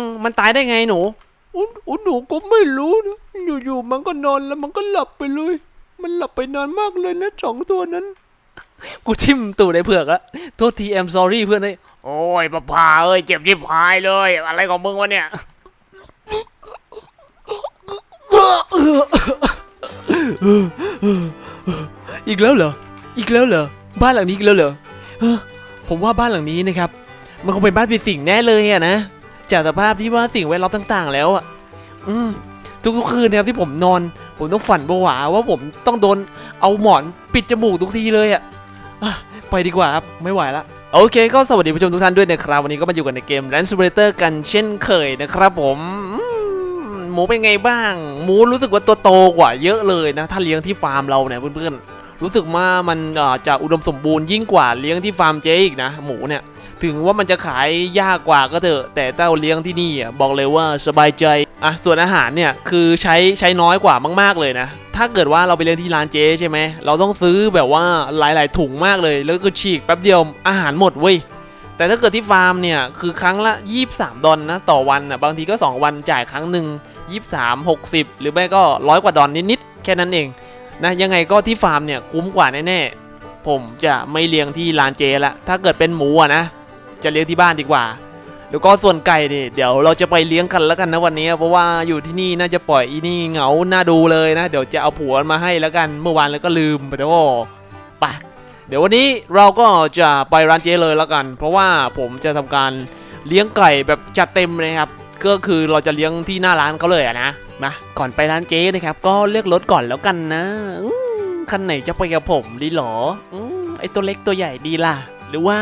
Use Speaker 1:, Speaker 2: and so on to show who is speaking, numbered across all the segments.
Speaker 1: มมันตายได้ไงหนู
Speaker 2: อุ๊ยอุ๊ยหนูก็ไม่รู้นะอยู่ๆมันก็นอนแล้วมันก็หลับไปเลย มันหลับไปนานมากเลยนะสองตัวนั้น
Speaker 1: กูทิ่มตูดไอ้เผือกละโทษที I'm sorry เพื่อนเอ้ย
Speaker 3: โอ้ยป้าพาเอ้ยเจ็บชิบหายเลย อะไรของมึงวะเนี่ย
Speaker 1: อีกแล้วเหรอ อีกแล้วเหรอ บ้านหลังนี้อีกแล้วเหรอเฮ้อผมว่าบ้านหลังนี้นะครับ มันคงเป็นบ้านผีสิงแน่เลยอะนะ จากสภาพที่ว่าสิ่งแวดล้อมต่าง ๆ แล้วอะอืมทุกๆคืนนะครับที่ผมนอน ผมต้องฝันผวาว่าผมต้องโดนเอาหมอนปิดจมูกทุกทีเลยอะอะไปดีกว่าครับไม่ไหวละโอเค ก็สวัสดีผู้ชมทุกท่านด้วยนะครับ วันนี้ก็มาอยู่กันในเกม Land Simulator กันเช่นเคยนะครับผมอืมหมูเป็นไงบ้าง หมูรู้สึกว่าตัวโตกว่าเยอะเลยนะ ถ้าเลี้ยงที่ฟาร์มเราเนี่ยเพื่อนๆ รู้สึกว่ามันเอ่อจะอุดมสมบูรณ์ยิ่งกว่าเลี้ยงที่ฟาร์มเจ๊อีกนะ หมูเนี่ยถึงว่ามันจะขายยากกว่าก็เถอะ แต่ถ้าเลี้ยงที่นี่อะบอกเลยว่าสบายใจอะส่วนอาหารเนี่ยคือใช้ใช้น้อยกว่ามาก ๆเลยนะ ถ้าเกิดว่าเราไปเลี้ยงที่ร้านเจ๊ใช่ไหมเราต้องซื้อแบบว่าหลาย ๆ ถุงมากเลย แล้วก็ฉีกแป๊บเดียวอาหารหมดเว้ยแต่ถ้าเกิดที่ฟาร์มเนี่ยคือครั้งละ 23 ดอลนะต่อวันอะบางทีก็ 2 วันจ่ายครั้งหนึ่ง23 60 หรือไม่ก็ร้อยกว่าดอลนิดๆแค่นั้นเอง นะยังไงก็ที่ฟาร์มเนี่ยคุ้มกว่าแน่ๆผมจะไม่เลี้ยงที่ร้านเจละถ้าเกิดเป็นหมูอะนะจะเลี้ยงที่บ้านดีกว่า แล้วก็ส่วนไก่นี่เดี๋ยวเราจะไปเลี้ยงกันแล้วกันนะวันนี้ เพราะว่าอยู่ที่นี่น่าจะปล่อยอีนี่เหงาน่าดูเลยนะ เดี๋ยวจะเอาผัวมาให้แล้วกันเมื่อวานแล้วก็ลืมไปแต่ว่าไปเดี๋ยววันนี้เราก็จะไปร้านเจเลยแล้วกัน เพราะว่าผมจะทำการเลี้ยงไก่แบบจัดเต็มเลยครับ ก็คือเราจะเลี้ยงที่หน้าร้านเขาเลยอะนะ มาก่อนไปร้านเจนะครับ ก็เลือกรถก่อนแล้วกันนะคันไหนจะไปกับผมดีหรออไอตัวเล็กตัวใหญ่ดีล่ะ หรือว่า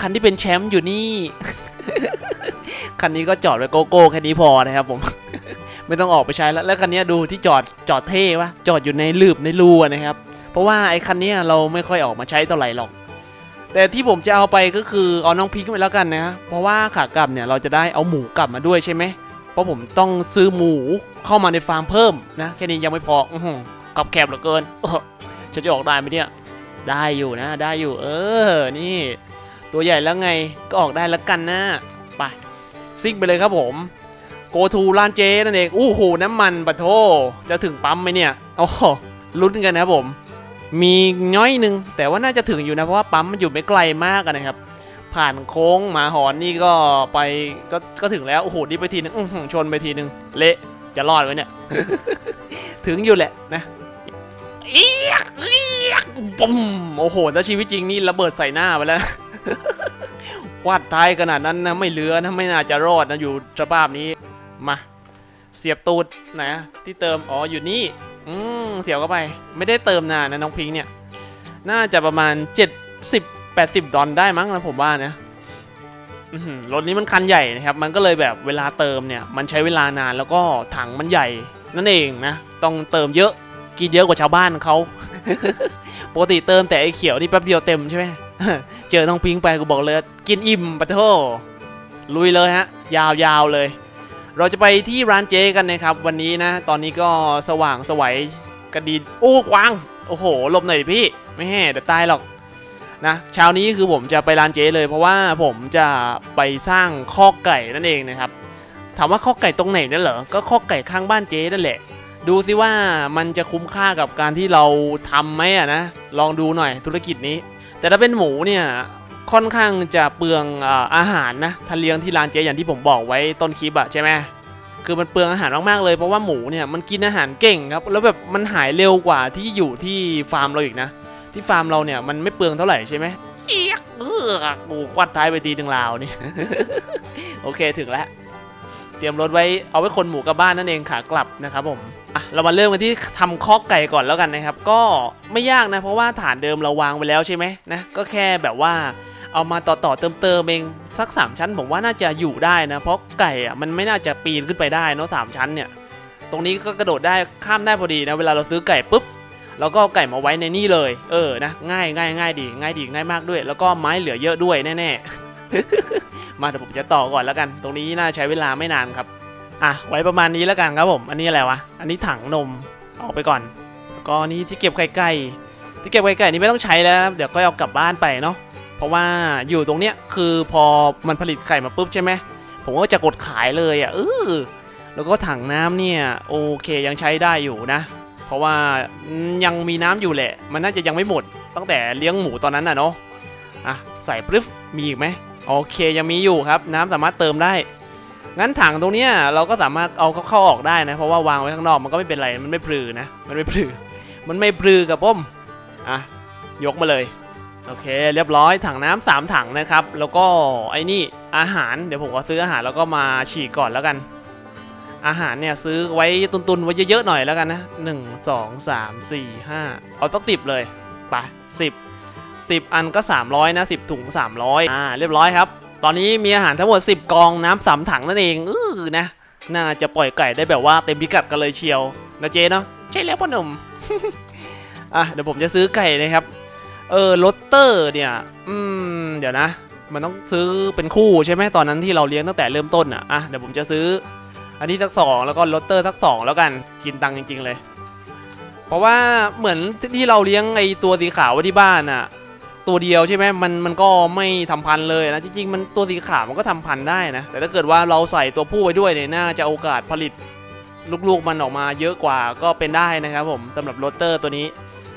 Speaker 1: คันที่เป็นแชมป์อยู่นี่ คันนี้ก็จอดไว้โกโก้แค่นี้พอนะครับผม ไม่ต้องออกไปใช้แล้ว แล้วคันนี้ดูที่จอดจอดเท่ปะจอดอยู่ในลืบในรูนะครับ เพราะว่าไอคันนี้เราไม่ค่อยออกมาใช้เท่าไหร่หรอก แต่ที่ผมจะเอาไปก็คือเอาน้องพิงค์ไปแล้วกันนะ เพราะว่าขากลับเนี่ยเราจะได้เอาหมูกลับมาด้วยใช่ไหม ราะผมต้องซื้อหมูเข้ามาในฟาร์มเพิ่มนะแค่นี้ยังไม่พออื้อหือกับแคบเหลือเกินเออฉันจะออกได้ไหมเนี่ยได้อยู่นะได้อยู่ เออ นี่ ตัวใหญ่แล้วไงก็ออกได้แล้วกันนะไปซิ่งไปเลยครับผม โกทูร้านเจนั่นเองอู้หูน้ำมันปะโทจะถึงปั๊มไหมเนี่ยโอ้ลุ้นกันนะครับผม มีน้อยหนึ่งแต่ว่าน่าจะถึงอยู่นะเพราะว่าปั๊มมันอยู่ไม่ไกลมากนะครับ ผ่านโค้งหมาหอนนี่ก็ไปก็ก็ถึงแล้ว โอ้โหนี่ไปทีนึงอื้อหือชนไปทีนึง เละจะรอดไหมเนี่ย ถึงอยู่แหละนะ
Speaker 3: เอียกเอียก
Speaker 1: ปุ้มโอ้โหถ้าชีวิตจริงนี่ระเบิดใส่หน้าไปแล้ววาดท้ายขนาดนั้นนะไม่เหลือนะไม่น่าจะรอดนะอยู่สภาพนี้มาเสียบตูดไหนอะที่เติมอ๋ออยู่นี่อืมเสียบเข้าไป ไม่ได้เติมนานนะน้องพิงค์เนี่ย น่าจะประมาณ 70 80 ดอลได้มั้งนะผมว่านะรถนี้มันคันใหญ่นะครับ มันก็เลยแบบเวลาเติมเนี่ย มันใช้เวลานานแล้วก็ถังมันใหญ่นั่นเองนะ ต้องเติมเยอะ กินเยอะกว่าชาวบ้านเขา ปกติเติมแต่ไอ้เขียวนี่แป๊บเดียวเต็มใช่ไหมเจอน้องพิงไปกูบอกเลย กินอิ่มปะโทลุยเลยฮะ ยาวๆเลย เราจะไปที่ร้านเจกันนะครับ วันนี้นะ ตอนนี้ก็สว่างสวัยกระดีโอ้กวาง โอ้โหหลบหน่อยพี่ ไม่แห่เดี๋ยวตายหรอก นะเช้านี้คือผมจะไปร้านเจเลย เพราะว่าผมจะไปสร้างคอกไก่นั่นเองนะครับถามว่าคอกไก่ตรงไหนนั่นเหรอก็คอกไก่ข้างบ้านเจนั่นแหละ ดูสิว่ามันจะคุ้มค่ากับการที่เราทำไหมอะนะลองดูหน่อยธุรกิจนี้ แต่ถ้าเป็นหมูเนี่ยค่อนข้างจะเปลืองอาอาหารนะถ้าเลี้ยงที่ร้านเจอย่างที่ผมบอกไว้ต้นคลิปอะใช่ไหมคือมันเปลืองอาหารมากๆเลยเพราะว่าหมูเนี่ยมันกินอาหารเก่งครับแล้วแบบมันหายเร็วกว่าที่อยู่ที่ฟาร์มเราอีกนะ ที่ฟาร์มเราเนี่ยมันไม่เปลืองเท่าไหร่ใช่ไหมเอียกเออกูควัดท้ายไปทีหนึ่งลาวนี่ โอเคถึงแล้ว เตรียมรถไว้เอาไว้คนหมูกับบ้านนั่นเองขากลับนะครับผมอะเรามาเริ่มกันที่ทำคอกไก่ก่อนแล้วกันนะครับ ก็ไม่ยากนะ เพราะว่าฐานเดิมเราวางไว้แล้วใช่ไหมนะก็แค่แบบว่าเอามาต่อต่อเติมเติมเองสัก 3 ชั้น ผมว่าน่าจะอยู่ได้นะ เพราะไก่อะมันไม่น่าจะปีนขึ้นไปได้เนอะสามชั้นเนี่ย ตรงนี้ก็กระโดดได้ข้ามได้พอดีนะ เวลาเราซื้อไก่ปุ๊บ เราก็ไก่มาไว้ในนี่เลย เออนะง่ายง่ายง่ายดี ง่ายดีง่ายมากด้วย แล้วก็ไม้เหลือเยอะด้วยแน่ๆ มาเดี๋ยวผมจะต่อก่อนแล้วกัน ตรงนี้น่าใช้เวลาไม่นานครับอะไว้ประมาณนี้แล้วกันครับผม อันนี้อะไรวะอันนี้ถังนมออกไปก่อนแล้วก็นี่ที่เก็บไก่ไก่ที่เก็บไก่ไก่นี่ไม่ต้องใช้แล้วนะเดี๋ยวค่อยเอากลับบ้านไปเนาะเพราะว่าอยู่ตรงเนี้ยคือพอมันผลิตไข่มาปุ๊บใช่ไหมผมก็จะกดขายเลยอะเออแล้วก็ถังน้ำเนี่ยโอเคยังใช้ได้อยู่นะ เพราะว่ายังมีน้ำอยู่แหละ มันน่าจะยังไม่หมด ตั้งแต่เลี้ยงหมูตอนนั้นน่ะเนาะอะใส่ปึ๊บมีอีกไหมโอเคยังมีอยู่ครับ น้ำสามารถเติมได้ งั้นถังตรงนี้เราก็สามารถเอาเข้าออกได้นะ เพราะว่าวางไว้ข้างนอกมันก็ไม่เป็นไรมันไม่พลือนะมันไม่พลือมันไม่พลือกับป้มอะยกมาเลยโอเค เรียบร้อยถังน้ำสามถังนะครับ แล้วก็ไอ้นี่อาหารเดี๋ยวผมขอซื้ออาหารแล้วก็มาฉีกก่อนแล้วกัน อาหารเนี่ยซื้อไว้ตุนๆไว้เยอะๆหน่อยแล้วกันนะหนึ่งสองสามสี่ห้าเอาสักสิบเลยไปสิบสิบอันก็ 300 นะ 10 ถุง 300 อ่า เรียบร้อยครับ ตอนนี้มีอาหารทั้งหมด 10 กองน้ำสามถังนั่นเองเออนะ น่าจะปล่อยไก่ได้แบบว่าเต็มพิกัดกันเลยเชียวนะเจเนาะใช่แล้วพ่อหนุ่ม อะ เดี๋ยวผมจะซื้อไก่นะครับ เออโรตเตอร์เนี่ย อืม เดี๋ยวนะ มันต้องซื้อเป็นคู่ใช่ไหมตอนนั้นที่เราเลี้ยงตั้งแต่เริ่มต้นอะ อะ เดี๋ยวผมจะซื้อ อันนี้ทักสองแล้วก็โรตเตอร์ทักสองแล้วกันกินตังค์จริง ๆ เลย เพราะว่าเหมือนที่เราเลี้ยงไอตัวสีขาวไว้ที่บ้านอะตัวเดียวใช่ไหมมันมันก็ไม่ทำพันเลยนะจริงๆมันตัวสีขาวมันก็ทำพันได้นะ แต่ถ้าเกิดว่าเราใส่ตัวผู้ไว้ด้วยเนี่ยน่าจะโอกาสผลิตลูกๆมันออกมาเยอะกว่าก็เป็นได้นะครับผมสำหรับโรตเตอร์ตัวนี้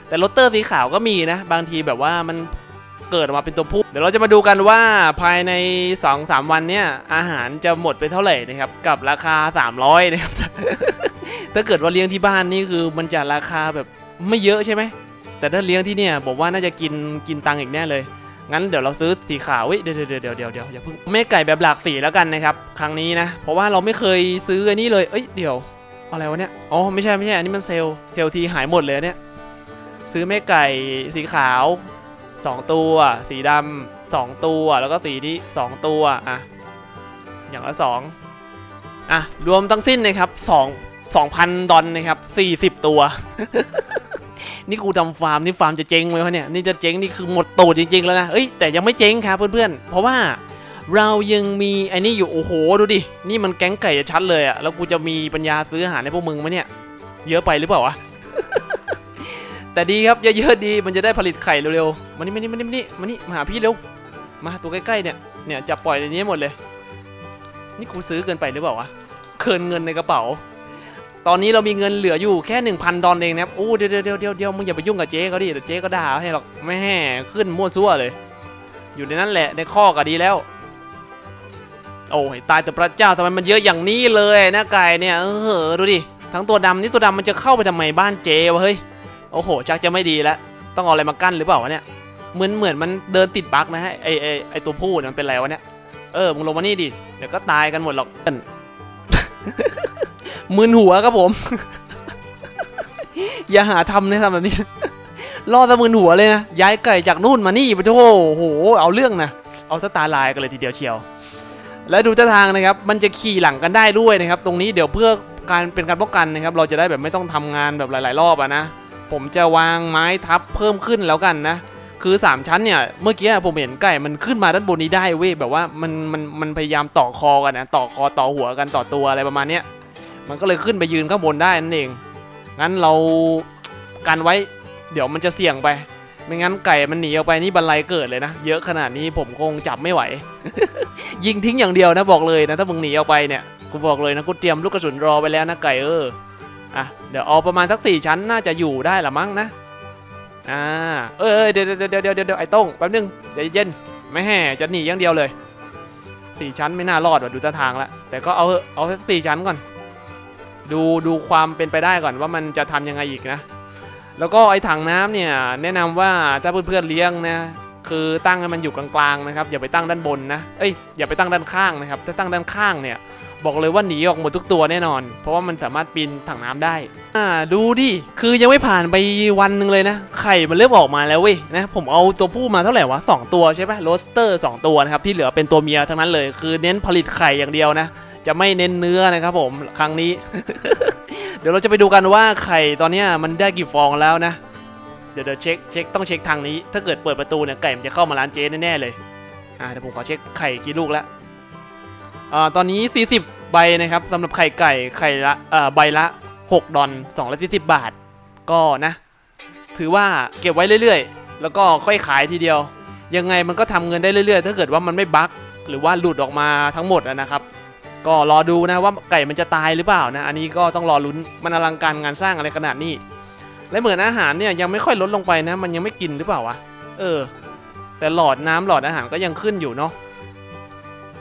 Speaker 1: แต่โรตเตอร์สีขาวก็มีนะ บางทีแบบว่ามัน เกิดออกมาเป็นตัวผู้เดี๋ยวเราจะมาดูกันว่าภายใน 2-3 วันเนี่ยอาหารจะหมดไปเท่าไหร่นะครับกับราคา 300นะครับ ถ้าเกิดว่าเลี้ยงที่บ้านนี่คือมันจะราคาแบบไม่เยอะใช่ไหมแต่ถ้าเลี้ยงที่เนี่ยบอกว่าน่าจะกินกินตังค์อีกแน่เลยงั้นเดี๋ยวเราซื้อสีขาวเว้ยเดี๋ยวเดี๋ยวเดี๋ยวเดี๋ยวเดี๋ยวอย่าเพิ่งแม่ไก่แบบหลากสีแล้วกันนะครับครั้งนี้นะ เพราะว่าเราไม่เคยซื้ออันนี้เลยเอ้ยเดี๋ยวอะไรวะเนี่ยอ๋อไม่ใช่ไม่ใช่อันนี้มันเซลเซลทีหายหมดเลยเนี่ยซื้อแม่ไก่สีขาว 2 ตัว สีดำสองตัว แล้วก็สีที่ 2 ตัว อะ อย่างละ 2 อะ รวมทั้งสิ้นนะครับ2 2,000 ดอลนะครับ 40 ตัว นี่กูทำฟาร์ม นี่ฟาร์มจะเจ๊งไหมวะเนี่ย นี่จะเจ๊ง นี่คือหมดตูดจริง ๆ แล้วนะ เอ้ย แต่ยังไม่เจ๊งครับเพื่อนๆ เพราะว่าเรายังมีไอ้นี่อยู่ โอ้โห ดูดิ นี่มันแก๊งไก่ชัดเลยอะแล้วกูจะมีปัญญาซื้ออาหารให้พวกมึงไหมเนี่ย เยอะไปหรือเปล่าวะ แต่ดีครับเยอะๆดีมันจะได้ผลิตไข่เร็วๆมานี่มานี่มานี่มานี่มานี่มาหาพี่เร็วมาตัวใกล้ๆเนี่ยเนี่ยจับปล่อยในนี้หมดเลย นี่กูซื้อเกินไปหรือเปล่าวะเกินเงินในกระเป๋า ตอนนี้เรามีเงินเหลืออยู่แค่ 1,000 ดอลเองนะครับโอ้เดี๋ยวเดี๋ยวเดี๋ยวเดี๋ยวเดี๋ยวมึงอย่าไปยุ่งกับเจ๊เขาดิเดี๋ยวเจ๊ก็ด่าให้หรอกแม่ขึ้นมั่วซั่วเลย อยู่ในนั้นแหละในข้อก็ดีแล้วโอ้ยตายแต่พระเจ้าทำไมมันเยอะอย่างนี้เลยนะไก่เนี่ยเออดูดิทั้งตัวดำนี่ตัวดำมันจะเข้าไปทำไมบ้านเจ๊วะเฮ้ย โอ้โหชักจะไม่ดีแล้ว ต้องเอาอะไรมากั้นหรือเปล่าวะเนี่ย เหมือนเหมือนมันเดินติดบั๊กนะฮะไอไอไอตัวผู้มันเป็นไรวะเนี่ย เออมึงลงมานี่ดิ เดี๋ยวก็ตายกันหมดหรอกมึนหัวครับผม อย่าหาทำนะทำแบบนี้ล่อตะมึนหัวเลยนะ ย้ายไก่จากนู่นมานี่ไปโอ้โห เอาเรื่องนะ เอาสตาร์ไลน์กันเลยทีเดียวเชียว และดูท่าทางนะครับ มันจะขี่หลังกันได้ด้วยนะครับ ตรงนี้เดี๋ยวเพื่อการเป็นการป้องกันนะครับ เราจะได้แบบไม่ต้องทำงานแบบหลาย ๆ รอบอะนะ ผมจะวางไม้ทับเพิ่มขึ้นแล้วกันนะ คือ 3 ชั้นเนี่ย เมื่อกี้ผมเห็นไก่มันขึ้นมาด้านบนนี้ได้เว้ยแบบว่ามันมันมันพยายามต่อคอกันนะต่อคอต่อหัวกันต่อตัวอะไรประมาณเนี้ยมันก็เลยขึ้นไปยืนข้างบนได้นั่นเอง งั้นเรากันไว้เดี๋ยวมันจะเสี่ยงไป ไม่งั้นไก่มันหนีออกไปนี่บันไลเกิดเลยนะ เยอะขนาดนี้ผมคงจับไม่ไหว ยิงทิ้งอย่างเดียวนะบอกเลยนะ ถ้ามึงหนีออกไปเนี่ย กูบอกเลยนะกูเตรียมลูกกระสุนรอไปแล้วนะไก่เออ อะเดี๋ยวเอาประมาณสักสี่ชั้นน่าจะอยู่ได้ละมั้งนะอ่าเอยเอยเดี๋ยวเดี๋ยวเดี๋ยวเดี๋ยวไอ้ต้งแป๊บนึงใจเย็นไม่แห่จะหนีอย่างเดียวเลยสี่ชั้นไม่น่ารอดว่ะดูท่าทางละแต่ก็เอาเอเอาสักสี่ชั้นก่อน ดูดูความเป็นไปได้ก่อนว่ามันจะทำยังไงอีกนะ แล้วก็ไอ้ถังน้ำเนี่ยแนะนำว่าถ้าเพื่อนๆเลี้ยงนะคือตั้งให้มันอยู่กลางๆนะครับอย่าไปตั้งด้านบนนะเอ้ยอย่าไปตั้งด้านข้างนะครับถ้าตั้งด้านข้างเนี่ย บอกเลยว่าหนีออกหมดทุกตัวแน่นอน เพราะว่ามันสามารถปีนถังน้ำได้ อ่าดูดิ คือยังไม่ผ่านไปวันหนึ่งเลยนะ ไข่มันเริ่มออกมาแล้วเว้ยนะ ผมเอาตัวผู้มาเท่าไหร่วะสองตัวใช่ปะโรสเตอร์สองตัวนะครับ ที่เหลือเป็นตัวเมียทั้งนั้นเลย คือเน้นผลิตไข่อย่างเดียวนะ จะไม่เน้นเนื้อนะครับผม ครั้งนี้ เดี๋ยวเราจะไปดูกันว่าไข่ตอนนี้มันได้กี่ฟองแล้วนะ เดี๋ยวเดี๋ยวเช็คเช็คต้องเช็คทางนี้ ถ้าเกิดเปิดประตูเนี่ยไก่มันจะเข้ามาร้านเจ๊แน่ๆเลย อ่าเดี๋ยวผมขอเช็คไข่กี่ลูกแล้ว อ่าตอนนี้ 40 ใบนะครับสำหรับไข่ไก่ไข่ละเอ่อใบละ 6 ดอล240 บาท ก็นะ ถือว่าเก็บไว้เรื่อยๆ แล้วก็ค่อยขายทีเดียว ยังไงมันก็ทำเงินได้เรื่อยๆ ถ้าเกิดว่ามันไม่บั๊กหรือว่าหลุดออกมาทั้งหมดนะครับ ก็รอดูนะว่าไก่มันจะตายหรือเปล่านะ อันนี้ก็ต้องรอลุ้นมันอลังการงานสร้างอะไรขนาดนี้ และเหมือนอาหารเนี่ยยังไม่ค่อยลดลงไปนะ มันยังไม่กินหรือเปล่าวะเออ แต่หลอดน้ำหลอดอาหารก็ยังขึ้นอยู่เนาะ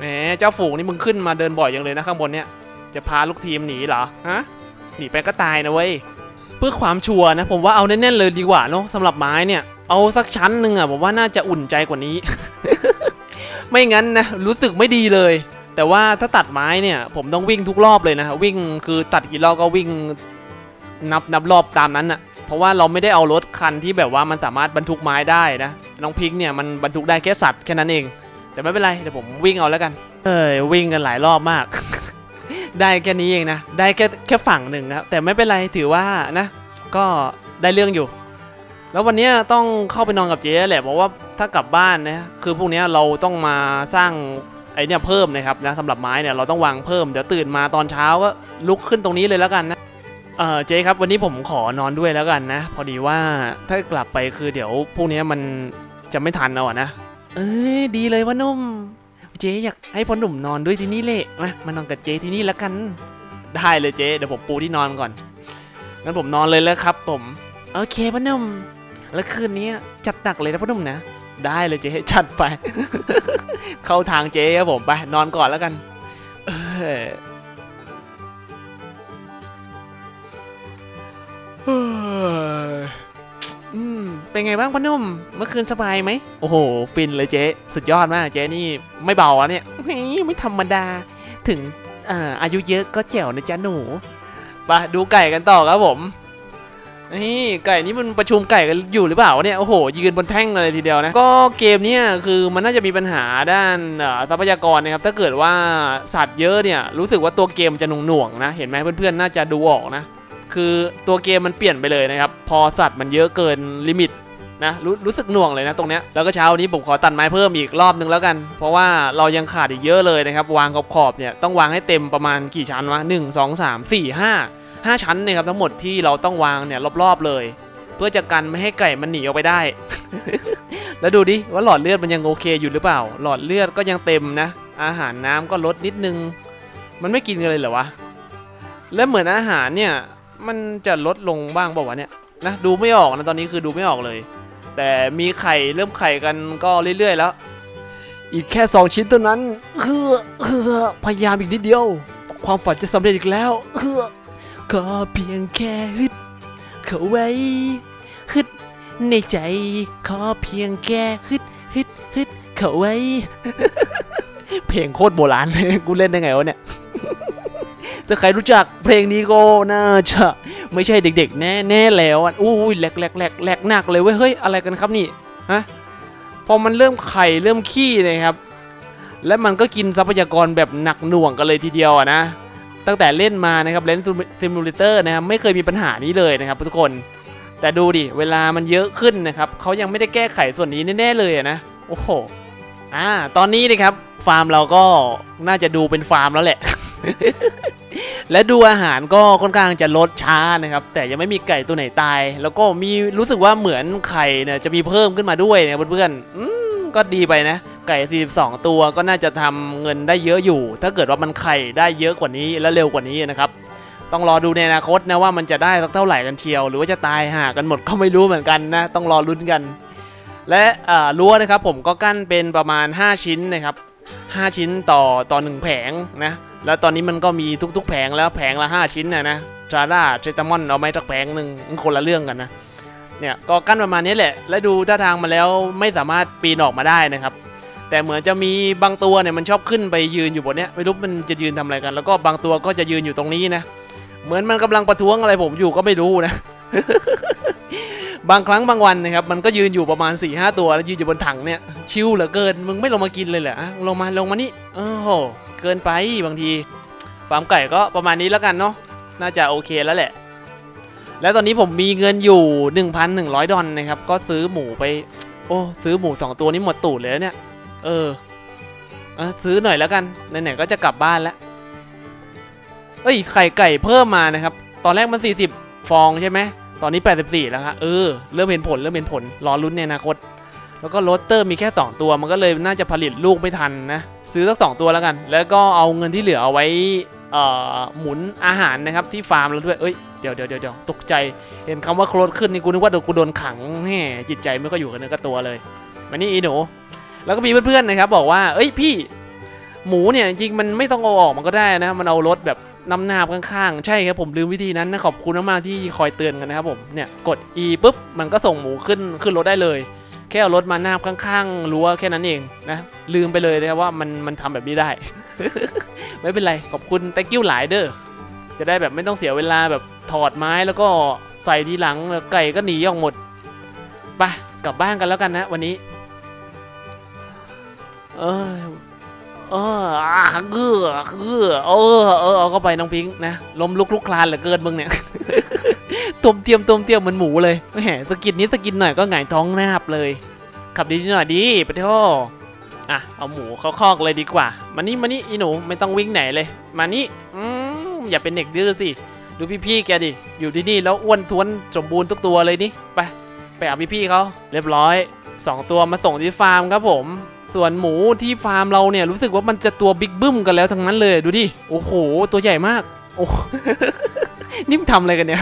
Speaker 1: แหมเจ้าฝูงนี่มึงขึ้นมาเดินบ่อยยังเลยนะข้างบนเนี่ย จะพาลูกทีมหนีเหรอฮะหนีไปก็ตายนะเว้ยเพื่อความชัวร์นะ ผมว่าเอาแน่นๆเลยดีกว่าเนาะสำหรับไม้เนี่ยเอาสักชั้นหนึ่งอะผมว่าน่าจะอุ่นใจกว่านี้ ไม่งั้นนะรู้สึกไม่ดีเลย แต่ว่าถ้าตัดไม้เนี่ย ผมต้องวิ่งทุกรอบเลยนะวิ่งคือตัดกี่รอบก็วิ่งนับนับรอบตามนั้นอะเพราะว่าเราไม่ได้เอารถคันที่แบบว่ามันสามารถบรรทุกไม้ได้นะน้องพิงเนี่ยมันบรรทุกได้แค่สัตว์แค่นั้นเอง แต่ไม่เป็นไรเดี๋ยวผมวิ่งเอาแล้วกัน เอ้ยวิ่งกันหลายรอบมาก ได้แค่นี้เองนะ ได้แค่แค่ฝั่งหนึ่งนะ แต่ไม่เป็นไรถือว่านะ ก็ได้เรื่องอยู่ แล้ววันนี้ต้องเข้าไปนอนกับเจ๊แหละเพราะว่าถ้ากลับบ้านนะคือพวกนี้เราต้องมาสร้างไอเนี่ยเพิ่มนะครับนะสำหรับไม้เนี่ยเราต้องวางเพิ่มเดี๋ยวตื่นมาตอนเช้าก็ลุกขึ้นตรงนี้เลยแล้วกันนะเออเจ๊ครับวันนี้ผมขอนอนด้วยแล้วกันนะ พอดีว่าถ้ากลับไปคือเดี๋ยวพวกนี้มันจะไม่ทันเอาอะนะ เอ้ยดีเลยว่านุ่ม เจ๊อยากให้พ่อหนุ่มนอนด้วยที่นี่เลยมามานอนกับเจ๊ที่นี่แล้วกัน ได้เลยเจ๊เดี๋ยวผมปูที่นอนก่อนงั้นผมนอนเลยแล้วครับ ผมโอเคพ่อหนุ่มแล้วคืนนี้จัดหนักเลยนะพ่อหนุ่มนะได้เลยเจ๊จัดไป เข้าทางเจ๊ครับผมไป นอนก่อนแล้วกันเออเฮ้ย อืม เป็นไงบ้างพ่อหนุ่ม เมื่อคืนสบายไหม โอ้โห ฟินเลยเจ๊ สุดยอดมากเจ๊นี่ไม่เบาอะเนี่ยเฮ้ยไม่ธรรมดา ถึงอ่าอายุเยอะก็แจ๋วนะจ๊ะหนูไปดูไก่กันต่อครับผม นี่ไก่นี่มันประชุมไก่กันอยู่หรือเปล่าวะเนี่ย โอ้โห ยืนบนแท่งเลยทีเดียวนะ ก็เกมเนี้ยคือมันน่าจะมีปัญหาด้านเอ่อทรัพยากรนะครับ ถ้าเกิดว่าสัตว์เยอะเนี่ย รู้สึกว่าตัวเกมจะหน่วงๆนะ เห็นไหมเพื่อนๆ น่าจะดูออกนะ คือตัวเกมมันเปลี่ยนไปเลยนะครับ พอสัตว์มันเยอะเกินลิมิตนะรู้รู้สึกหน่วงเลยนะตรงเนี้ยแล้วก็เช้านี้ผมขอตัดไม้เพิ่มอีกรอบนึงแล้วกัน เพราะว่าเรายังขาดอีกเยอะเลยนะครับ วางขอบขอบๆเนี่ยต้องวางให้เต็มประมาณกี่ชั้นวะหนึ่งสองสามสี่ห้าห้าชั้นนะครับทั้งหมดที่เราต้องวางเนี่ยรอบๆเลย เพื่อจะกันไม่ให้ไก่มันหนีออกไปได้ แล้วดูดิว่าหลอดเลือดมันยังโอเคอยู่หรือเปล่า หลอดเลือดก็ยังเต็มนะ อาหารน้ำก็ลดนิดนึง มันไม่กินกันเลยเหรอวะแล้วเหมือนอาหารเนี่ย มันจะลดลงบ้างเปล่าวะเนี่ยนะดูไม่ออกนะตอนนี้คือดูไม่ออกเลย แต่มีไข่เริ่มไข่กันก็เรื่อยๆแล้ว
Speaker 2: อีกแค่สองชิ้นเท่านั้นเฮือเฮือพยายามอีกนิดเดียว ความฝันจะสำเร็จอีกแล้วเฮือก็เพียงแค่ฮึดเข้าไว้ฮึดในใจขอเพียงแค่ฮึดฮึดฮึดเข้าไว้
Speaker 1: เพลงโคตรโบราณเลยกูเล่นได้ไงวะเนี่ย ถ้าใครรู้จักเพลงนี้ก็น่าจะไม่ใช่เด็กๆ แน่แน่แล้วอะอุ้ยแหลกแหลกแหลกแหลกหนักเลยเว้ยเฮ้ยอะไรกันครับนี่ฮะพอมันเริ่มไข่เริ่มขี้นะครับ และมันก็กินทรัพยากรแบบหนักหน่วงกันเลยทีเดียวอะนะตั้งแต่เล่นมานะครับเล่นซิมูเลเตอร์นะครับไม่เคยมีปัญหานี้เลยนะครับทุกคน แต่ดูดิเวลามันเยอะขึ้นนะครับเขายังไม่ได้แก้ไขส่วนนี้แน่ๆเลยนะโอ้โหอ่าตอนนี้นะครับฟาร์มเราก็น่าจะดูเป็นฟาร์มแล้วแหละ และดูอาหารก็ค่อนข้างจะลดช้านะครับ แต่ยังไม่มีไก่ตัวไหนตาย แล้วก็มีรู้สึกว่าเหมือนไข่เนี่ยจะมีเพิ่มขึ้นมาด้วยนะเพื่อนๆก็ดีไปนะ ไก่ 42 ตัวก็น่าจะทำเงินได้เยอะอยู่ ถ้าเกิดว่ามันไข่ได้เยอะกว่านี้และเร็วกว่านี้นะครับต้องรอดูในอนาคตนะว่ามันจะได้สักเท่าไหร่กันเชียว หรือว่าจะตายห่ากันหมดก็ไม่รู้เหมือนกันนะ ต้องรอลุ้นกัน และรั้วนะครับผมก็กั้นเป็นประมาณ 5 ชิ้นนะครับ 5 ชิ้นต่อต่อหนึ่งแผงนะ แล้วตอนนี้มันก็มีทุก ๆ แผงแล้วแผงละ 5 ชิ้นนะนะทราร่าเทตามอนเอาไหมสักแผงหนึ่งคนละเรื่องกันนะ เนี่ยก็กั้นประมาณนี้แหละ และดูท่าทางมาแล้วไม่สามารถปีนออกมาได้นะครับ แต่เหมือนจะมีบางตัวเนี่ยมันชอบขึ้นไปยืนอยู่บนเนี้ยไม่รู้มันจะยืนทำอะไรกัน แล้วก็บางตัวก็จะยืนอยู่ตรงนี้นะ เหมือนมันกำลังประท้วงอะไรผมอยู่ก็ไม่รู้นะ บางครั้งบางวันนะครับมันก็ยืนอยู่ประมาณ4ี่ห้าตัวแล้วยืนอยู่บนถังเนี่ยชิวเหลือเกินมึงไม่ลงมากินเลยเหรออะลงมาลงมานี่โอ้โหเกินไปบางทีฟาร์มไก่ก็ประมาณนี้แล้วกันเนาะน่าจะโอเคแล้วแหละ แล้วตอนนี้ผมมีเงินอยู่ 1,100 ดอลนะครับ ก็ซื้อหมูไป โอ้ซื้อหมู 2 ตัวนี้หมดตูดเลยเนี่ย เออเออซื้อหน่อยแล้วกันไหนๆก็จะกลับบ้านแล้วเอ้ยไข่ไก่เพิ่มมานะครับ ตอนแรกมัน 40 ฟองใช่ไหม ตอนนี้ 84 แล้วครับเออ เริ่มเห็นผลเริ่มเห็นผล รอลุ้นในอนาคต แล้วก็โรสเตอร์มีแค่ 2 ตัว มันก็เลยน่าจะผลิตลูกไม่ทันนะ ซื้อสักสองตัวแล้วกัน แล้วก็เอาเงินที่เหลือเอาไว้เอ่อหมุนอาหารนะครับที่ฟาร์มเราด้วย เอ้ยเดี๋ยวเดี๋ยวเดี๋ยวเดี๋ยวตกใจ เห็นคำว่าโคลดขึ้นนี่กูนึกว่าโดนกูโดนขังแหมจิตใจไม่ค่อยอยู่กับเนื้อกับตัวเลยมานี่อีหนู แล้วก็มีเพื่อนๆนะครับบอกว่า เอ้ยพี่ หมูเนี่ยจริงมันไม่ต้องเอาออกมันก็ได้นะ มันเอารถแบบ นำหนาบข้างๆ ใช่ครับผมลืมวิธีนั้นนะขอบคุณมากๆที่คอยเตือนกันนะครับผมเนี่ยกด E ปุ๊บมันก็ส่งหมูขึ้นขึ้นรถได้เลย แค่เอารถมานาบข้างๆรั้วแค่นั้นเองนะลืมไปเลยนะครับว่ามันมันทำแบบนี้ได้ ไม่เป็นไรขอบคุณ thank you หลายเด้อจะได้แบบไม่ต้องเสียเวลาแบบถอดไม้แล้วก็ใส่ทีหลังแล้วไก่ก็หนีออกหมดไปกลับบ้านกันแล้วกันนะ วันนี้ เออ เออเกือเกือเออเออเอาเข้าไปน้องพิงค์นะลมลุกลุกคลานเหลือเกินมึงเนี่ยต้มเทียมต้มเทียมเหมือนหมูเลยแหมตะกินนิดตะกินหน่อยก็หงายท้องนาบเลย ขับดีหน่อยดีปะโทอะเอาหมูเข้าคอกเลยดีกว่า มานี่มานี่อีหนูไม่ต้องวิ่งไหนเลย มานี่อืมอย่าเป็นเด็กดื้อสิดูพี่ๆแกดิอยู่ที่นี่แล้วอ้วนท้วนสมบูรณ์ทุกตัวเลยนี่ไปไปเอาพี่ๆเขาเรียบร้อย 2 ตัวมาส่งที่ฟาร์มครับผม ส่วนหมูที่ฟาร์มเราเนี่ยรู้สึกว่ามันจะตัวบิ๊กบึ้มกันแล้วทั้งนั้นเลยดูดิโอ้โห ตัวใหญ่มาก โอ้นี่มันทำอะไรกันเนี่ย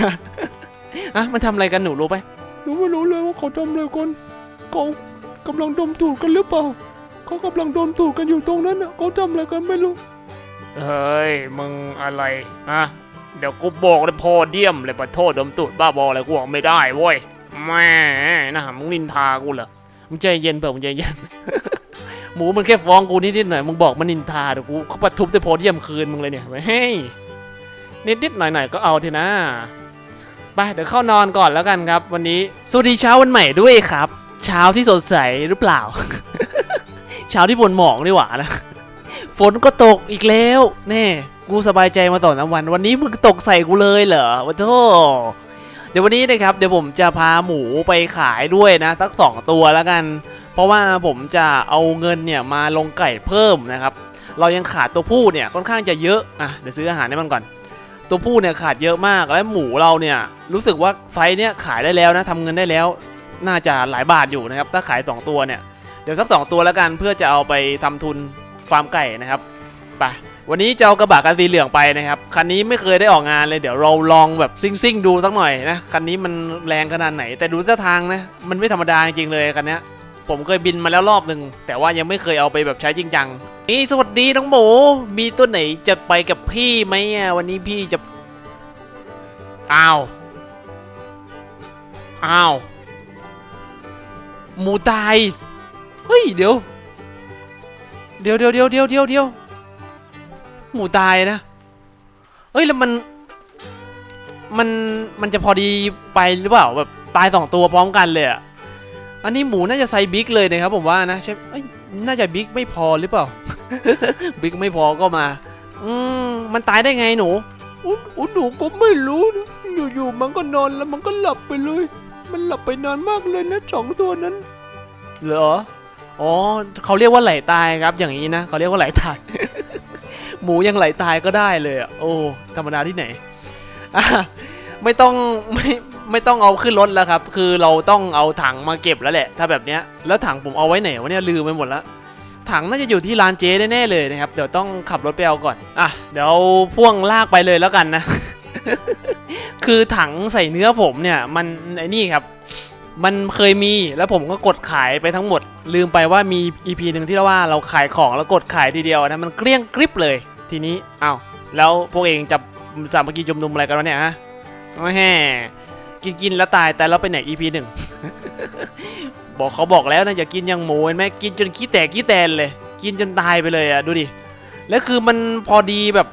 Speaker 1: อะมันทำอะไรกันหนูรู้ไหม
Speaker 2: หนูไม่รู้เลยว่าเขาทำอะไรกันเขากำลังดมตูดกันหรือเปล่าเขากำลังดมตูดกันอยู่ตรงนั้นน่ะเขาทำอะไรกันไม่รู้
Speaker 3: เฮ้ยมึงอะไรอะเดี๋ยวกูบอกเลยโพเดียมเลยปะโทษดมตูดบ้าบออะไรกูบอกไม่ได้เว้ยแม่นะมึงนินทากูเหรอ
Speaker 1: มึงใจเย็นเปล่ามึงใจเย็น หมูมันแค่ฟ้องกูนิดๆหน่อยมึงบอกมันนินทาเดี๋ยวกูเขาปะทุบแต่โพเดียมคืนมึงเลยเนี่ยเฮ้ยนิดๆหน่อยๆก็เอาเถอะนะไปเดี๋ยวเข้านอนก่อนแล้วกันครับ วันนี้สวัสดีเช้าวันใหม่ด้วยครับ เช้าที่สดใสหรือเปล่า เช้าที่บนหมองดีกว่านะฝนก็ตกอีกแล้วแน่กูสบายใจมาต่อน้ำวัน วันนี้มึงตกใส่กูเลยเหรอวะโธ่เดี๋ยววันนี้นะครับเดี๋ยวผมจะพาหมูไปขายด้วยนะสักสองตัวแล้วกัน เพราะว่าผมจะเอาเงินเนี่ยมาลงไก่เพิ่มนะครับ เรายังขาดตัวผู้เนี่ยค่อนข้างจะเยอะอะเดี๋ยวซื้ออาหารให้มันก่อน ตัวผู้เนี่ยขาดเยอะมากและหมูเราเนี่ยรู้สึกว่าไฟเนี่ยขายได้แล้วนะทำเงินได้แล้ว น่าจะหลายบาทอยู่นะครับ ถ้าขาย 2 ตัวเนี่ยเดี๋ยวสัก 2 ตัวแล้วกันเพื่อจะเอาไปทำทุนฟาร์มไก่นะครับไปวันนี้จะเอากระบะกันสีเหลืองไปนะครับคันนี้ไม่เคยได้ออกงานเลยเดี๋ยวเราลองแบบซิ่งซิ่งดูสักหน่อยนะคันนี้มันแรงขนาดไหน แต่ดูท่าทางนะมันไม่ธรรมดาจริงเลยคันนี้ ผมเคยบินมาแล้วรอบหนึ่งแต่ว่ายังไม่เคยเอาไปแบบใช้จริงจังนี่สวัสดีน้องหมู มีตัวไหนจะไปกับพี่ไหมอะวันนี้พี่จะอ้าวอ้าวหมูตายเฮ้ยเดี๋ยวเดี๋ยวเดี๋ยวเดี๋ยวเดี๋ยวเดี๋ยวเดี๋ยวหมูตายนะเอ้ยแล้วมัน มันมันจะพอดีไปหรือเปล่าแบบตายสองตัวพร้อมกันเลยอะ อันนี้หมูน่าจะไซส์บิ๊กเลยนะครับผมว่านะใช่เอ้ยน่าจะบิ๊กไม่พอหรือเปล่า บิ๊กไม่พอก็มา อืมมันตายได้ไงหนู
Speaker 2: อุ๊ยหนูก็ไม่รู้นะอยู่ๆมันก็นอนแล้วมันก็หลับไปเลย มันหลับไปนานมากเลยนะสองตัวนั้น
Speaker 1: เหรอ อ๋อเขาเรียกว่าไหลตายครับ อย่างนี้นะเขาเรียกว่าไหลตาย หมูยังไหลตายก็ได้เลยอะ โอ้ธรรมดาที่ไหนอะไม่ต้องไม่ ไม่ต้องเอาขึ้นรถแล้วครับ คือเราต้องเอาถังมาเก็บแล้วแหละ ถ้าแบบเนี้ย แล้วถังผมเอาไว้ไหนวะเนี่ยลืมไปหมดแล้วถังน่าจะอยู่ที่ร้านเจ๊แน่ๆเลยนะครับ เดี๋ยวต้องขับรถไปเอาก่อน อะ เดี๋ยวพ่วงลากไปเลยแล้วกันนะ คือถังใส่เนื้อผมเนี่ย มันไอ้นี่ครับ มันเคยมีแล้วผมก็กดขายไปทั้งหมด ลืมไปว่ามี EP หนึ่งที่เราว่าเราขายของแล้วกดขายทีเดียวนะมันเกลี้ยงกริบเลย ทีนี้อ้าวแล้วพวกเองจะสามัคคีจุมนุมอะไรกันวะเนี่ยฮะแหม กินกินแล้วตายแต่เราไปไหน EP หนึ่ง บอกเขาบอกแล้วนะอย่ากินอย่างหมูเห็นไหมกินจนขี้แตกขี้แตนเลย กินจนตายไปเลยอะดูดิแล้วคือมันพอดีแบบ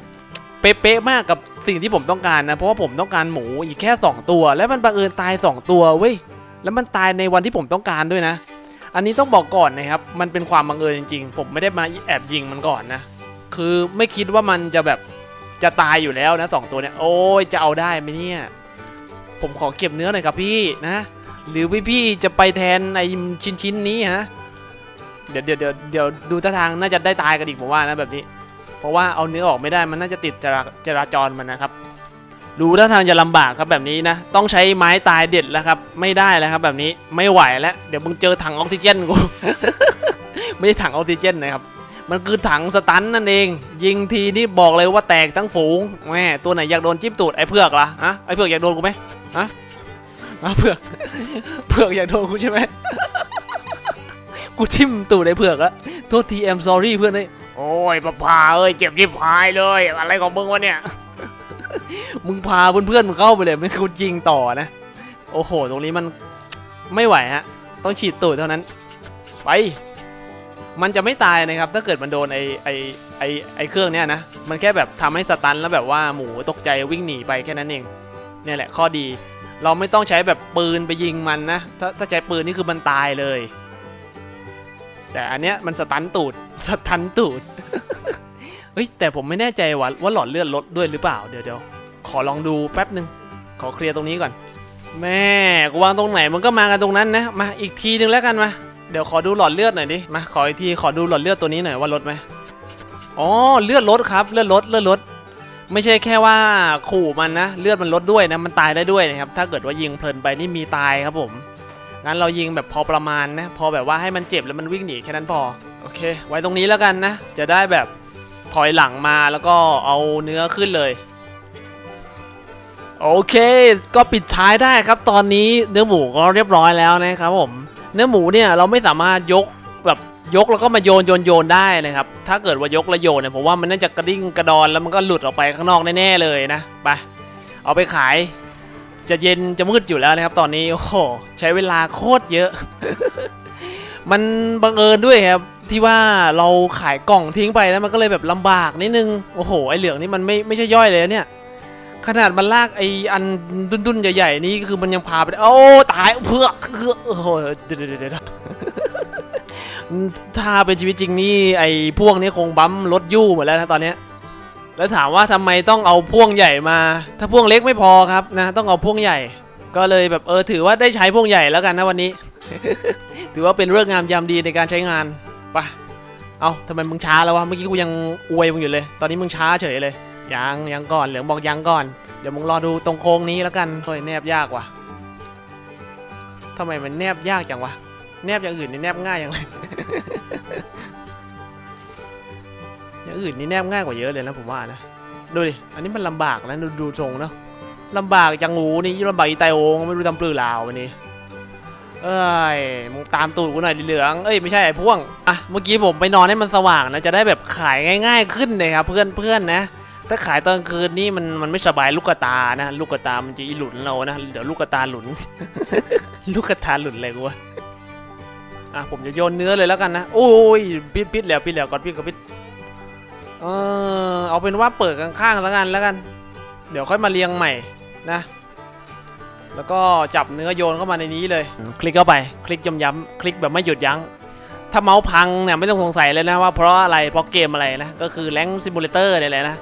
Speaker 1: เป๊ะๆมากกับสิ่งที่ผมต้องการนะเพราะว่าผมต้องการหมูอีกแค่ 2 ตัว แล้วมันบังเอิญตาย 2 ตัวเว้ยแล้วมันตายในวันที่ผมต้องการด้วยนะ อันนี้ต้องบอกก่อนนะครับ มันเป็นความบังเอิญจริงๆ ผมไม่ได้มาแอบยิงมันก่อนนะ คือไม่คิดว่ามันจะแบบจะตายอยู่แล้วนะสองตัวเนี่ย โอ้ยจะเอาได้ไหมเนี่ย ผมขอเก็บเนื้อหน่อยครับพี่นะ หรือพี่พี่จะไปแทนไอ้ชิ้นชิ้นนี้ฮะเดี๋ยวเดี๋ยวเดี๋ยวเดี๋ยวดูท่าทางน่าจะได้ตายกันอีกผมว่านะแบบนี้ เพราะว่าเอาเนื้อออกไม่ได้มันน่าจะติดจราจราจรมันนะครับ ดูท่าทางจะลำบากครับแบบนี้นะ ต้องใช้ไม้ตายเด็ดแล้วครับ ไม่ได้แล้วครับแบบนี้ไม่ไหวแล้ว เดี๋ยวมึงเจอถังออกซิเจนกูไม่ใช่ถังออกซิเจนนะครับ
Speaker 2: มันคือถังสตันนั่นเอง ยิงทีนี่บอกเลยว่าแตกทั้งฝูงแม่ตัวไหนอยากโดนจิ้มตูดไอ้เผือกล่ะฮะไอ้เผือกอยากโดนกูไหมฮะอะเผือกเผือกอยากโดนกูใช่ไหมกูจิ้มตูดไอ้เผือกละโทษทีแอม sorry เพื่อนเอ้ย
Speaker 3: โอ้ยป้าพาเอ้ยเจ็บยิบหายเลย อะไรของมึงวะเนี่ย
Speaker 2: มึงพาเพื่อนๆมึงเข้าไปเลยไม่กูยิงต่อนะ โอ้โห ตรงนี้มันไม่ไหวฮะ ต้องฉีดตูดเท่านั้น ไป มันจะไม่ตายนะครับ ถ้าเกิดมันโดนไอไอไอไอเครื่องเนี้ยนะ มันแค่แบบทำให้สตันแล้วแบบว่าหมูตกใจวิ่งหนีไปแค่นั้นเอง เนี่ยแหละข้อดี เราไม่ต้องใช้แบบปืนไปยิงมันนะ ถ้าถ้าใช้ปืนนี่คือมันตายเลย แต่อันเนี้ยมันสตันตูด สตันตูด เฮ้ยแต่ผมไม่แน่ใจว่าว่าหลอดเลือดลดด้วยหรือเปล่า เดี๋ยวเดี๋ยวขอลองดูแป๊บหนึ่งขอเคลียร์ตรงนี้ก่อน แม่กูวางตรงไหนมันก็มากันตรงนั้นนะ มาอีกทีนึงแล้วกันมา ดี๋ยวขอดูหลอดเลือดหน่อยดิ มาขออีกทีขอดูหลอดเลือดตัวนี้หน่อยว่าลดไหมอ๋อเลือดลดครับเลือดลดเลือดลด ไม่ใช่แค่ว่าขู่มันนะเลือดมันลดด้วยนะมันตายได้ด้วยนะครับถ้าเกิดว่ายิงเพลินไปนี่มีตายครับผมงั้นเรายิงแบบพอประมาณนะพอแบบว่าให้มันเจ็บแล้วมันวิ่งหนีแค่นั้นพอโอเค ไว้ตรงนี้แล้วกันนะ จะได้แบบถอยหลังมาแล้วก็เอาเนื้อขึ้นเลยโอเค ก็ปิดท้ายได้ครับตอนนี้เนื้อหมูก็เรียบร้อยแล้วนะครับผม เนื้อหมูเนี่ยเราไม่สามารถยกแบบยกแล้วก็มาโยนโยนโยนได้นะครับ ถ้าเกิดว่ายกแล้วโยนเนี่ยผมว่ามันน่าจะกระดิ่งกระดอนแล้วมันก็หลุดออกไปข้างนอกแน่ๆเลยนะไปเอาไปขายจะเย็นจะมืดอยู่แล้วนะครับ ตอนนี้โอ้โหใช้เวลาโคตรเยอะ มันบังเอิญด้วยครับที่ว่าเราขายกล่องทิ้งไปแล้วมันก็เลยแบบลำบากนิดนึงโอ้โหไอเหลืองนี่มันไม่ไม่ใช่ย่อยเลยเนี่ย ขนาดมันลากไออันดุนๆใหญ่ๆนี่คือมันยังพาไปได้โอ้ตายเพื่อเพื่อโอ้โหเดี๋ยวเดี๋ยวเดี๋ยวถ้าเป็นชีวิตจริงนี่ไอพวกนี้คงบั๊มรถยู่หมดแล้วนะตอนเนี้ยแล้วถามว่าทำไมต้องเอาพ่วงใหญ่มา ถ้าพ่วงเล็กไม่พอครับนะต้องเอาพ่วงใหญ่ ก็เลยแบบเออถือว่าได้ใช้พ่วงใหญ่แล้วกันนะวันนี้ ถือว่าเป็นเรื่องงามยามดีในการใช้งานไปเอาทำไมมึงช้าแล้ววะเมื่อกี้กูยังอวยมึงอยู่เลย ตอนนี้มึงช้าเฉยเลย ยังยังก่อนเหลืองบอกยังก่อน เดี๋ยวมึงรอดูตรงโค้งนี้แล้วกันโอ้ยแนบยากว่ะทำไมมันแนบยากจังวะ แนบอย่างอื่นนี่แนบง่ายอย่างไร อย่างอื่นนี่แนบง่ายกว่าเยอะเลยนะผมว่านะ ดูดิ อันนี้มันลำบากนะดูดูทรงเนาะลำบากจังหูนี่ยิ่ลำบากอีไตโองไม่รู้ทำปลือลาววันนี้ เอ้ย มึงตามตูดกูหน่อยดิเหลือง เอ้ยไม่ใช่ไอ้พ่วง อะ เมื่อกี้ผมไปนอนให้มันสว่างนะ จะได้แบบขายง่าย ๆ ขึ้นเลยครับเพื่อนเพื่อนนะ ถ้าขายตอนคืนนี่มันมันไม่สบายลูกกระตานะ ลูกกระตามันจะอีหลุนเรานะเดี๋ยวลูกกระตาหลุน ลูกกระตาหลุนเลยกูวะอะผมจะโยนเนื้อเลยแล้วกันนะโอ้ยปิดปิดแล้วปิดแล้วก่อนปิดก่อนปิดเออเอาเป็นว่าเปิดข้างๆแล้วกันแล้วกัน เดี๋ยวค่อยมาเรียงใหม่นะ แล้วก็จับเนื้อโยนเข้ามาในนี้เลย คลิกเข้าไป คลิกย้ำๆคลิกแบบไม่หยุดยัง้งถ้าเมาส์พังเนี่ยไม่ต้องสงสัยเลยนะว่าเพราะอะไรเพราะเกมอะไรนะก็คือแรงซิมูเลเตอร์นี่แหละนะ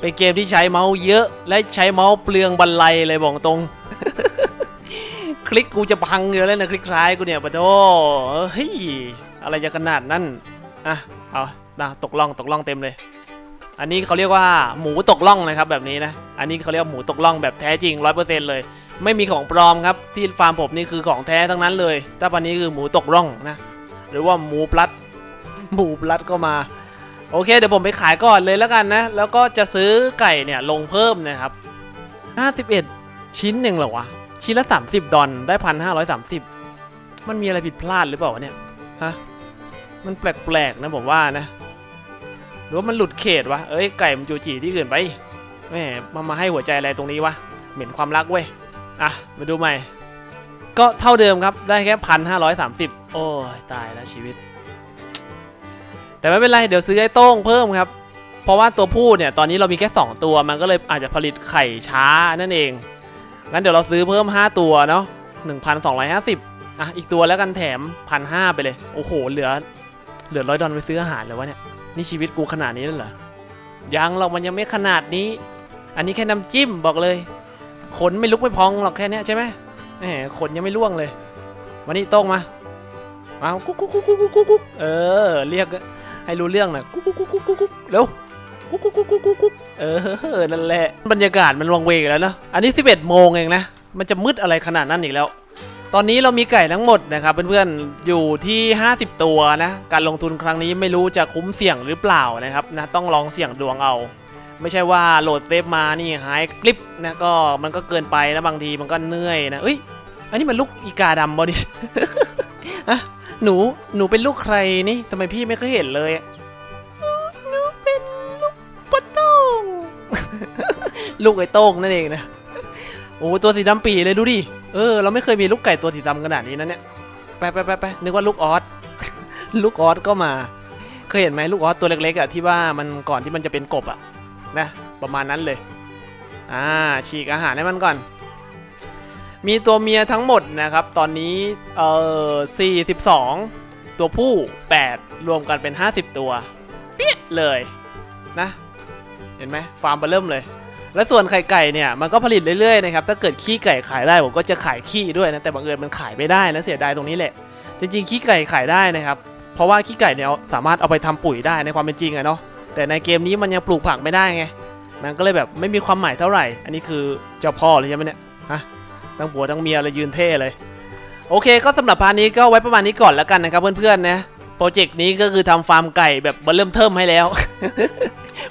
Speaker 2: เป็นเกมที่ใช้เมาส์เยอะ และใช้เมาส์เปลืองบรรลัยเลยบอกตรง คลิกกูจะพังเยอะเลยนะคลิกซ้ายกูเนี่ยปะโถเฮ้ยอะไรจะขนาดนั้นอะเอานะตกล่องตกล่องเต็มเลย อันนี้เขาเรียกว่าหมูตกล่องนะครับแบบนี้นะ อันนี้เขาเรียกหมูตกล่องแบบแท้จริงร้อยเปอร์เซ็นต์เลย ไม่มีของปลอมครับที่ฟาร์มผมนี่คือของแท้ทั้งนั้นเลย ถ้าปันนี้คือหมูตกร่องนะ หรือว่าหมูปลัด หมูปลัดก็มา โอเค เดี๋ยวผมไปขายก่อนเลยแล้วกันนะ แล้วก็จะซื้อไก่เนี่ยลงเพิ่มนะครับ 51 ชิ้นหนึ่งเหรอวะ ชิ้นละ 30 ดอลได้พันห้าร้อยสามสิบมันมีอะไรผิดพลาดหรือเปล่าวะเนี่ย ฮะ มันแปลกๆนะผมว่านะ หรือว่ามันหลุดเขตวะ เอ้ยไก่มันจูจีที่อื่นไปแม่มามาให้หัวใจอะไรตรงนี้วะ เหม็นความรักเว้ย อะ มาดูใหม่ ก็เท่าเดิมครับ ได้แค่พันห้าร้อยสามสิบโอ้ยตายแล้วชีวิต แต่ไม่เป็นไรเดี๋ยวซื้อไอ้โต้งเพิ่มครับ เพราะว่าตัวผู้เนี่ยตอนนี้เรามีแค่ 2 ตัวมันก็เลยอาจจะผลิตไข่ช้านั่นเอง งั้นเดี๋ยวเราซื้อเพิ่ม 5 ตัวเนาะ1,250อะอีกตัวแล้วกันแถมพันห้าไปเลย โอ้โห เหลือ เหลือร้อยดอลไปซื้ออาหารเลยวะเนี่ยนี่ชีวิตกูขนาดนี้แล้วเหรอยังหรอกมันยังไม่ขนาดนี้ อันนี้แค่น้ำจิ้มบอกเลยขนไม่ลุกไม่พองหรอกแค่นี้ใช่ไหมแหมขนยังไม่ร่วงเลย วันนี้โต้งมามากูกูกกุ๊กกุ๊กกุ๊กกุ๊กกุ๊กเออ เรียก ให้รู้เรื่องหน่อยกุ๊กกุ๊กกุ๊กกุ๊กกุ๊กกุ๊กเร็วกุ๊กกุ๊กกุ๊กกุ๊กกุ๊กเออนั่นแหละบรรยากาศมันวังเวงแล้วเนอะอันนี้ 11โมงเองนะมันจะมืดอะไรขนาดนั้นอีกแล้ว
Speaker 1: ตอนนี้เรามีไก่ทั้งหมดนะครับเพื่อนๆอยู่ที่ 50 ตัวนะการลงทุนครั้งนี้ไม่รู้จะคุ้มเสี่ยงหรือเปล่านะครับนะต้องลองเสี่ยงดวงเอาไม่ใช่ว่าโหลดเซฟมานี่หายคลิปนะก็มันก็เกินไปนะบางทีมันก็เหนื่อยนะเอ้ยอันนี้มันลูกอีกาดำบอดิอะ หนู หนูเป็นลูกใครนี่ทำไมพี่ไม่เคยเห็นเลยอะหนูเป็นลูกปะโต้ง ลูกไอ้โต้งนั่นเองนะ โอ้ตัวสีดำปีเลยดูดิ เออ เราไม่เคยมีลูกไก่ตัวสีดำขนาดนี้นะเนี่ย ไปไปไปไปนึกว่าลูกออส ลูกออสก็มา เคยเห็นไหมลูกออสตัวเล็กๆอะที่ว่ามันก่อนที่มันจะเป็นกบอะนะ ประมาณนั้นเลย อ่า ฉีกอาหารให้มันก่อน มีตัวเมียทั้งหมดนะครับ ตอนนี้เอ่อ42 ตัวผู้ 8 รวมกันเป็น 50 ตัว เปี้ยเลยนะ เห็นไหมฟาร์มเบอร์เริ่มเลย และส่วนไข่ไก่เนี่ยมันก็ผลิตเรื่อยๆนะครับ ถ้าเกิดขี้ไก่ขายได้ผมก็จะขายขี้ด้วยนะ แต่บังเอิญมันขายไม่ได้นะเสียดายตรงนี้แหละ จริงๆขี้ไก่ขายได้นะครับ เพราะว่าขี้ไก่เนี่ยสามารถเอาไปทำปุ๋ยได้ในความเป็นจริงอะเนาะ แต่ในเกมนี้มันยังปลูกผักไม่ได้ไง มันก็เลยแบบไม่มีความหมายเท่าไหร่ อันนี้คือเจ้าพ่อเลยใช่ไหมเนี่ย ฮะ ทั้งผัวทั้งเมียเลยยืนเท่เลย โอเคก็สำหรับพาร์ทนี้ก็ไว้ประมาณนี้ก่อนแล้วกันนะครับเพื่อนๆนะโปรเจกต์นี้ก็คือทำฟาร์มไก่แบบเริ่มเทิมให้แล้ว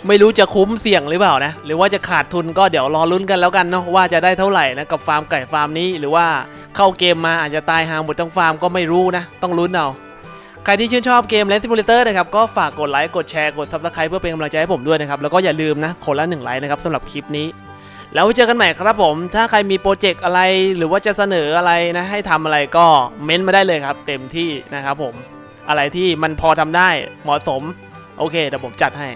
Speaker 1: ไม่รู้จะคุ้มเสี่ยงหรือเปล่านะ หรือว่าจะขาดทุนก็เดี๋ยวรอลุ้นกันแล้วกันเนาะว่าจะได้เท่าไหร่นะกับฟาร์มไก่ฟาร์มนี้หรือว่าเข้าเกมมาอาจจะตายหาหมดทั้งฟาร์มก็ไม่รู้นะ ต้องลุ้นเอาใครที่ชื่นชอบเกม Land Simulator นะครับ ก็ฝากกดไลค์ กดแชร์ กด Subscribe เพื่อเป็นกำลังใจให้ผมด้วยนะครับ แล้วก็อย่าลืมนะคนละหนึ่งไลค์นะครับสำหรับคลิปนี้ แล้วเจอกันใหม่ครับผม ถ้าใครมีโปรเจกต์อะไรหรือว่าจะเสนออะไรนะให้ทำอะไรก็เม้นต์มาได้เลยครับ เต็มที่นะครับผม อะไรที่มันพอทำได้เหมาะสม โอเคเดี๋ยวผมจัดให้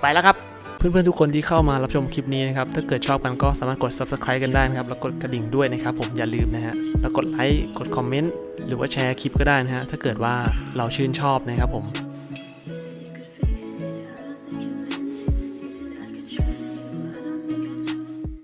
Speaker 1: ไปแล้วครับเพื่อนๆทุกคนที่เข้ามารับชมคลิปนี้นะครับ ถ้าเกิดชอบกันก็สามารถกด subscribe กันได้นะครับ แล้วกดกระดิ่งด้วยนะครับผมอย่าลืมนะฮะ แล้วกดไลค์ กดคอมเมนต์ หรือว่าแชร์คลิปก็ได้นะฮะ ถ้าเกิดว่าเราชื่นชอบนะครับผม